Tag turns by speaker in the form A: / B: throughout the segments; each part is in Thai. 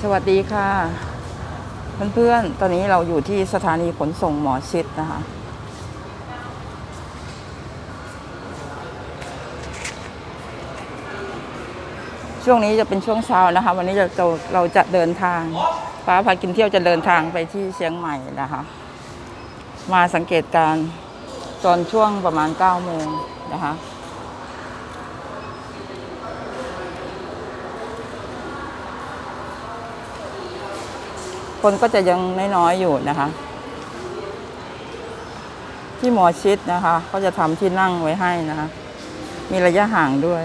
A: สวัสดีค่ะ เพื่อนๆ ตอนนี้เราอยู่ที่สถานีขนส่งหมอชิดนะคะ ช่วงนี้จะเป็นช่วงเช้านะคะ วันนี้จะเราเราจะเดินทางฟ้าพากินเที่ยวจะเดินทางไปที่เชียงใหม่นะคะ มาสังเกตการณ์ตอนช่วงประมาณ9โมงนะคะ คนก็จะยังน้อยๆอยู่นะคะ ที่หมอชิดนะคะ ก็จะทำที่นั่งไว้ให้นะคะ มีระยะห่างด้วย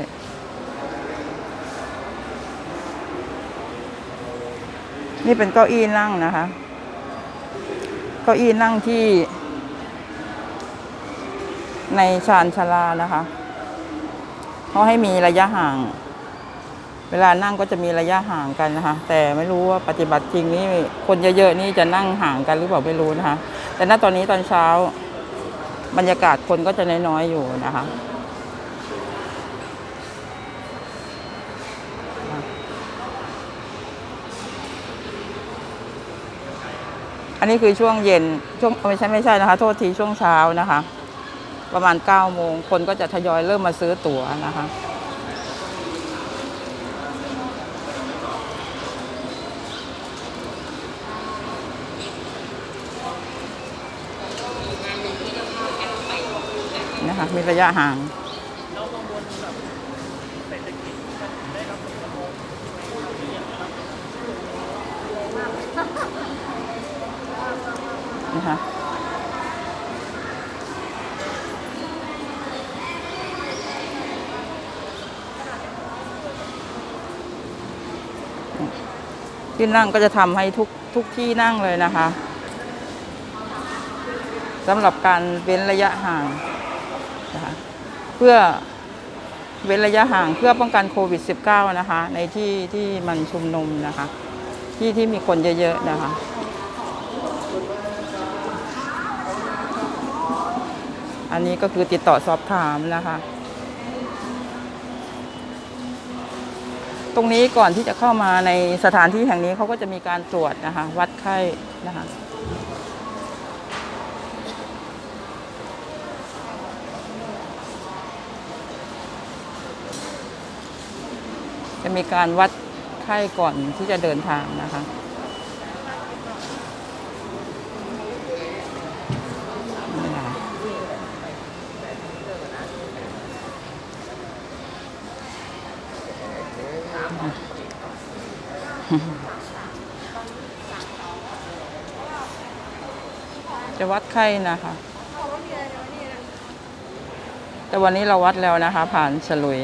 A: นี่เป็นเก้าอี้นั่งนะคะ เก้าอี้นั่งที่ ในชานชาลานะคะ เขาให้มีระยะห่าง เวลานั่งก็จะมีระยะห่างกันนะคะ แต่ไม่รู้ว่าปฏิบัติจริงนี่คนเยอะๆนี่จะนั่งห่างกันหรือเปล่าไม่รู้นะคะ แต่ณตอนนี้ตอนเช้า บรรยากาศคนก็จะน้อยๆอยู่นะคะอันนี้คือช่วงเย็นช่วงไม่ใช่ไม่ใช่นะคะ โทษทีช่วงเช้านะคะ ประมาณ9โมงคนก็จะทยอยเริ่มมาซื้อตั๋วนะคะ นะคะ มีระยะห่างนะคะที่นั่งก็จะทำให้ทุกทุกที่นั่งเลยนะคะสำหรับการเว้นระยะห่าง นะคะเพื่อเว้นระยะห่างเพื่อป้องกันโควิด -19 นะคะ ในที่ที่มันชุมนุมนะคะ ที่ที่มีคนเยอะๆนะคะอันนี้ก็คือติดต่อสอบถามนะคะ ตรงนี้ก่อนที่จะเข้ามาในสถานที่แห่งนี้เขาก็จะมีการตรวจนะคะ วัดไข้นะคะ จะมีการวัดไข้ก่อนที่จะเดินทางนะคะจะวัดไข้นะคะ แต่วันนี้เราวัดแล้วนะคะ ผ่านฉลุย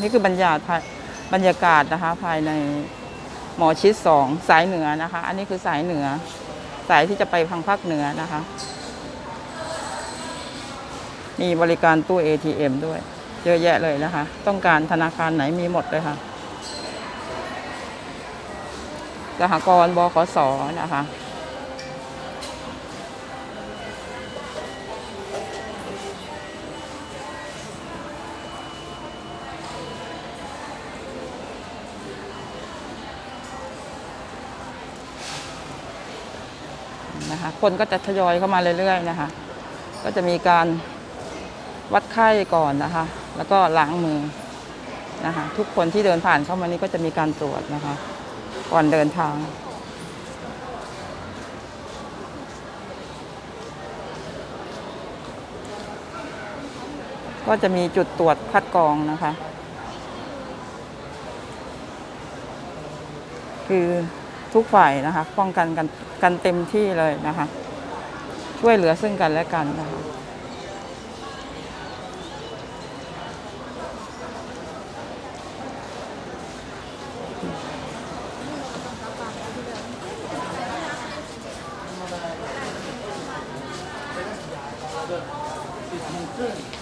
A: นี่คือบรรยากาศบรรยากาศนะคะ ภายในหมอชิดสองสายเหนือนะคะ อันนี้คือสายเหนือ สายที่จะไปทางภาคเหนือนะคะ มีบริการตู้ ATM ด้วย เยอะแยะเลยนะคะ ต้องการธนาคารไหนมีหมดเลยค่ะสหกรณ์บขสนะคะ นะคะ คนก็จะทยอยเข้ามาเรื่อยๆนะคะ ก็จะมีการวัดไข้ก่อนนะคะ แล้วก็ล้างมือนะคะ ทุกคนที่เดินผ่านเข้ามานี่ก็จะมีการตรวจนะคะ ก่อนเดินทางก็จะมีจุดตรวจคัดกรองนะคะ คือ ทุกฝ่ายนะคะ ป้องกันกันกันเต็มที่เลยนะคะ ช่วยเหลือซึ่งกันและกันนะคะ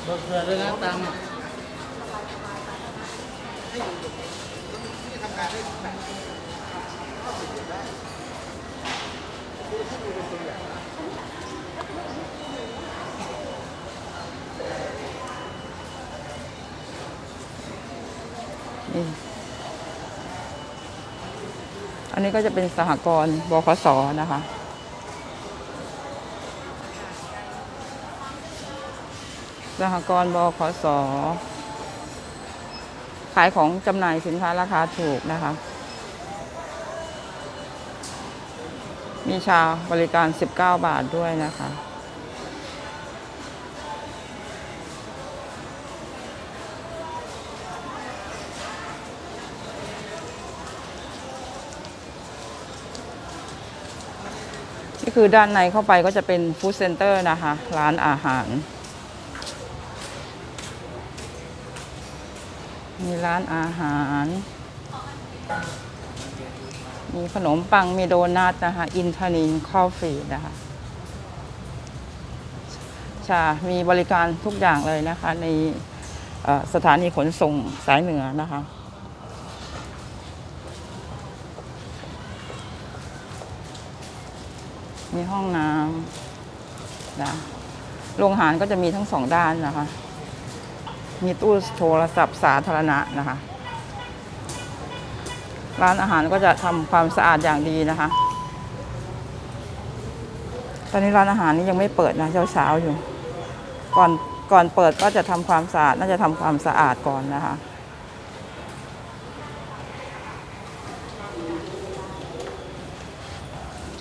B: เบิกเผื่อเลยนะตังค์อะ
A: นี่อันนี้ก็จะเป็นสหกรณ์บคสนะคะ สหกรณ์บคสขายของจำหน่ายสินค้าราคาถูกนะคะ มีชาบริการ 19 บาทด้วยนะคะ นี่คือด้านในเข้าไปก็จะเป็นฟู้ดเซ็นเตอร์นะคะ ร้านอาหาร มีร้านอาหาร มีขนมปังมีโดนัทนะคะอินทนินคอฟฟี่นะคะชามีบริการทุกอย่างเลยนะคะ ในสถานีขนส่งสายเหนือนะคะมีห้องน้ำนะโรงอาหารก็จะมีทั้งสองด้านนะคะ มีตู้โทรศัพท์สาธารณะนะคะ ร้านอาหารก็จะทำความสะอาดอย่างดีนะคะ ตอนนี้ร้านอาหารนี้ยังไม่เปิดนะเช้าๆอยู่ ก่อนก่อนเปิดก็จะทำความสะอาดน่าจะทำความสะอาดก่อนนะคะ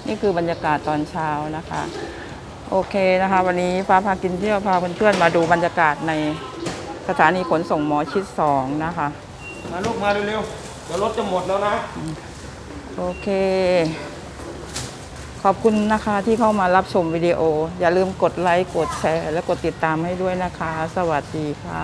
A: นี่คือบรรยากาศตอนเช้านะคะ โอเคนะคะ วันนี้ฟ้าพากินเที่ยวพาเพื่อนๆมาดูบรรยากาศในสถานีขนส่งหมอชิดสองนะคะ
C: มาลูกมาเร็วๆ ดี๋ยวรถจะหมดแล้วนะ
A: โอเค ขอบคุณนะคะที่เข้ามารับชมวิดีโอ อย่าลืมกดไลค์ กดแชร์ และกดติดตามให้ด้วยนะคะ สวัสดีค่ะ